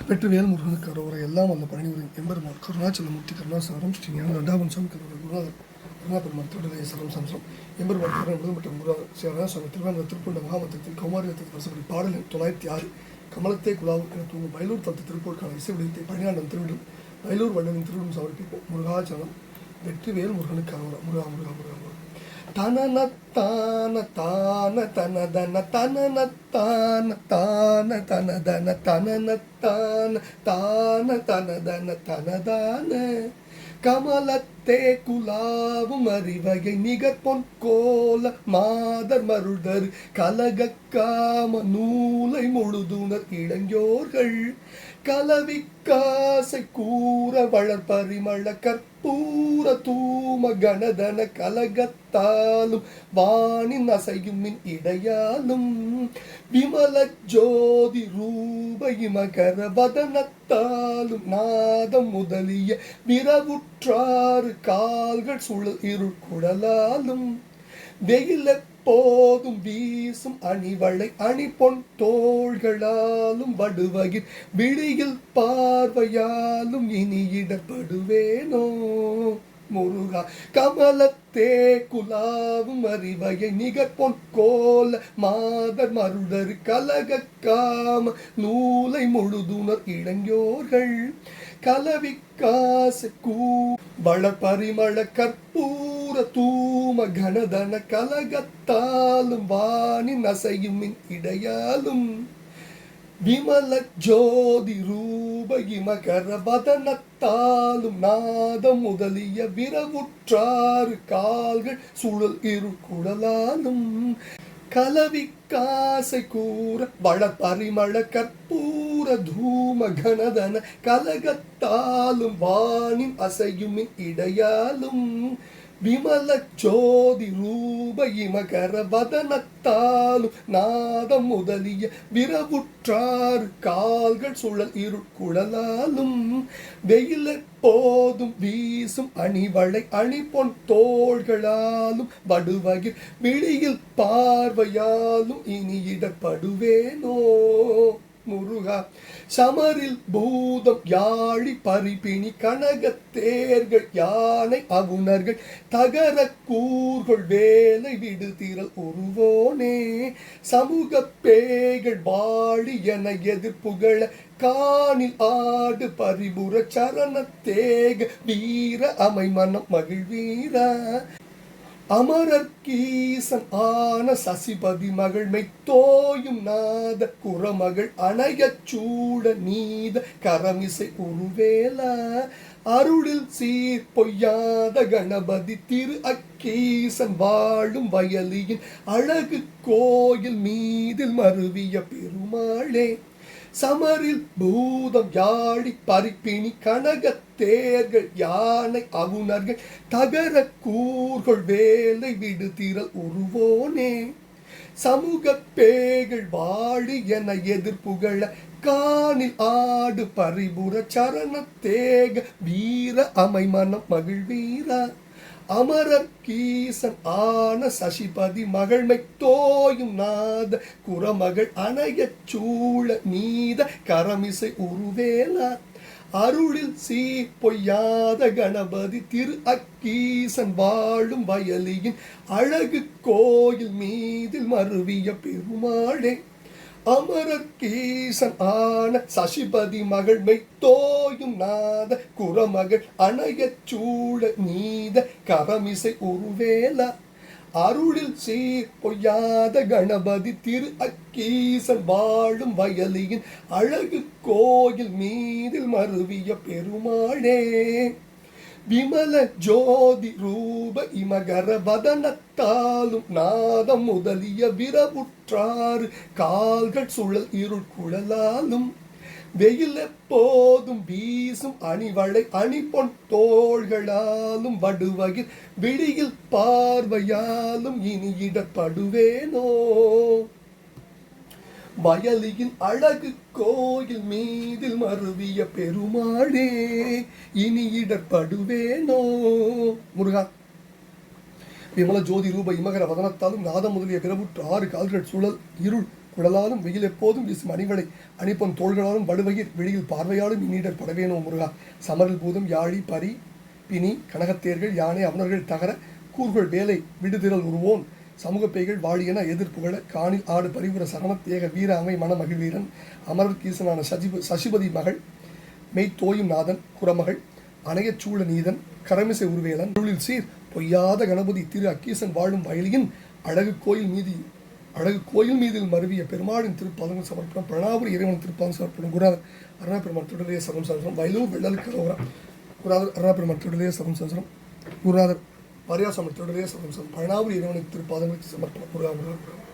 வெற்றிவேல் முருகனுக்கு அரோரை எல்லாம் வல்ல பழனிவரின் எம்பெருமான் கருணாச்சலமூர்த்தி கருணாசாரம் ஸ்ரீ ஞான ரெண்டாவன் சாமி கருணை குருநாதர் கருணாபெருமான் திருடலை சரம் சம்சம் எம்பெருமான் கருணை முதல்மட்ட குருநாதர் ஸ்ரீ அருணாசாமி திருவேந்திர திருப்பூண்ட மகாமத்திரத்தின் கௌமாரியத்தின் வசப்படி பாடல் தொள்ளாயிரத்தி ஆறு. கமலத்தை குலாவுக்கு தூங்கும் வயலூர் தத்து திருப்பூர்க்கான இசை விடயத்தை பணியாண்டம் திருவிடும் வயலூர் வண்ணனின் திருவிடும் சமர்ப்பிப்போம். முருகாச்சலம் வெற்றிவேல் முருகனுக்கு அரோரா முருகா முருகா முருகா முருகா. தனன தான தான தனதன தனன தான தான தனதன தனன தான தான தனதன தனதான கமலத்தே குலாவும் அறிவகை நிகர்பொன் கோல மாதர் மருடர் கலகக்காம நூலை முழுதுணர் இளைஞோர்கள் கலவிக்காசை கூற வளர்பரிமள கற்பூர தூம கணதன கலகத்தாலும் வானின் அசையும் மின் இடையாலும் விமல ஜோதி ரூபை மகர வதனத்தாலும் நாதம் முதலிய விரவுற்றாறு கால்கள் சுழல் இருள் குடலாலும் வெயில போதும் வீசும் அணிவளை அணி பொன் தோள்களாலும் வடுவகில் விழியில் பார்வையாலும் இனி இடப்படுவேனோ முருகா கமலத்தே குலாவும் அறிவையை நிகர்பொன் கோல மாதர் மருடர் கலக காம நூலை முழுதுணர் இளைஞர்கள் கலவிக்காசு கூ. வள பரிமள கற்பூர தூம கனதன கலகத்தாலும் வாணி நசையும் இடையாலும். விமல ஜோதி ரூப இமகர வதனத்தாலும் நாதம் முதலிய விரவுற்றாறு கால்கள் சுழல் இரு குடலாலும். கலவிக்காசை கூற வள பரிமள கற்பூர தூம கணதன கலகத்தாலும் வானின் அசையுமின் இடையாலும் விமல ஜோதி ரூப இமகர வதனத்தாலும் நாதம் முதலிய விரவுற்றாறு கால்கள் சுழல் இருக்குழலாலும் வெயில போதும் வீசும் அணிவளை அணி பொன் தோள்களாலும் வடுவகில் விழியில் பார்வையாலும் இனி இடப்படுவேனோ முருகா சமரில் பூதம் யாழி பரிபிணி கனக தேர்கள் யானை அவுணர்கள் தகர கூர்கள் வேலை விடுதிரல் உருவோனே. சமூக பேய்கள் வாழி என எதிர்ப்புகழ காணில் ஆடு பரிபுற சரண தேக வீர அமை மனம் மகிழ்வீரா. அமரர்கீசன் ஆன சசிபதி மகள் மெய்த்தோயும் நாத குரமகள் அணையச் சூட நீத கரமிசை உருவேலா. அருளில் சீர் பொய்யாத கணபதி திரு அக்கீசன் வாழும் வயலியின் அழகு கோயில் மீதில் மருவிய பெருமாளே. சமரில் பூதம் யாழி பரிப்பினி கனக தேர்கள் யானை அவுணர்கள் தகர கூர்கள் வேலை விடுதிரல் உருவோனே. சமூக பேகள் வாழி என எதிர்ப்புகழ காணில் ஆடு பரிபுற சரண தேக வீர அமைமனம் மகிழ்வீரா அமரர் கீசன் ஆன சசிபதி மகள்மை தோயும் நாத குரமகள் அணைய சூழ நீத கரமிசை உருவேலா. அருளில் சீ பொய்யாத கணபதி திரு அக்கீசன் வாழும் வயலியின் அழகு கோயில் மீதில் மருவிய பெருமாளே. அமரர் கீசன் ஆன சசிபதி மகள் மெய்த்தோயும் நாத குரமகள் அணையச் சூழ நீத கரமிசை உருவேல. அருளில் சீர் பொய்யாத கணபதி திரு அக்கீசன் வாழும் வயலியின் அழகு கோயில் மீதில் மருவிய பெருமாளே. விமல ஜோதி ரூப இமகர வதனத்தாலும் நாதம் முதலிய விரவுற்றாறு கால்கள் சுழல் இருள் குழலாலும் வெயில் எப்போதும் வீசும் அணிவளை அணி பொன் தோள்களாலும் வடுவகில் விழியில் பார்வையாலும் இனி இடப்படுவேனோ வயலியின் அழகு கோயில் மீதில் மருவிய பெருமாளே இனி இடர்படுவேனோ? முருகா விமல ஜோதி ரூப இமகர வதனத்தாலும் நாதம் முதலிய பிறவுற்று ஆறு கால்கள் சுழல் இருள் குழலாலும் வெயில் எப்போதும் வீசும் அணிகளை அணிப்பம் தோள்களாலும் வலுவகிர் வெளியில் பார்வையாலும் இன்னிடர் படவேனோ முருகா? சமரல் பூதம் யாழி பரி பிணி கனகத்தேர்கள் யானை அவனர்கள் தகர கூர்கள் வேலை விடுதிரல் உருவோன் சமூக பெய்கள் வாழியன எதிர்ப்புகள காணில் ஆடு பரிபுர சரணத் ஏக வீர அமை மன மகிழ்வீரன் அமரர் கீசனான சஜிபு சசிபதி மகள் மெய்த்தோயும் நாதன் குரமகள் அணையச் சூழ நீதன் கரமிசை உருவேலன் தொழில் சீர் பொய்யாத கணபதி திரு அக்கீசன் வாழும் வயலியின் அழகு கோயில் மீதி அழகு கோயில் மீதில் மருவிய பெருமாளின் திருப்பாதங்கள் சமர்ப்பணம் பிரணாபுரி இறைவன் திருப்பாதம் சமர்ப்பணம். குருநாதர் அருணா பெருமாள் சரம் சந்திரம் வயலூர் வெள்ளல் கலவரம் குருநாதர் அருணா பெருமாள் தொடரைய சரம் சந்திரம் குருநாதர் பரியாசமர் தொடரைய சரம் சந்திரம் பழனாபுரி திருப்பாதங்களுக்கு சமர்ப்பணம் குருநாதர்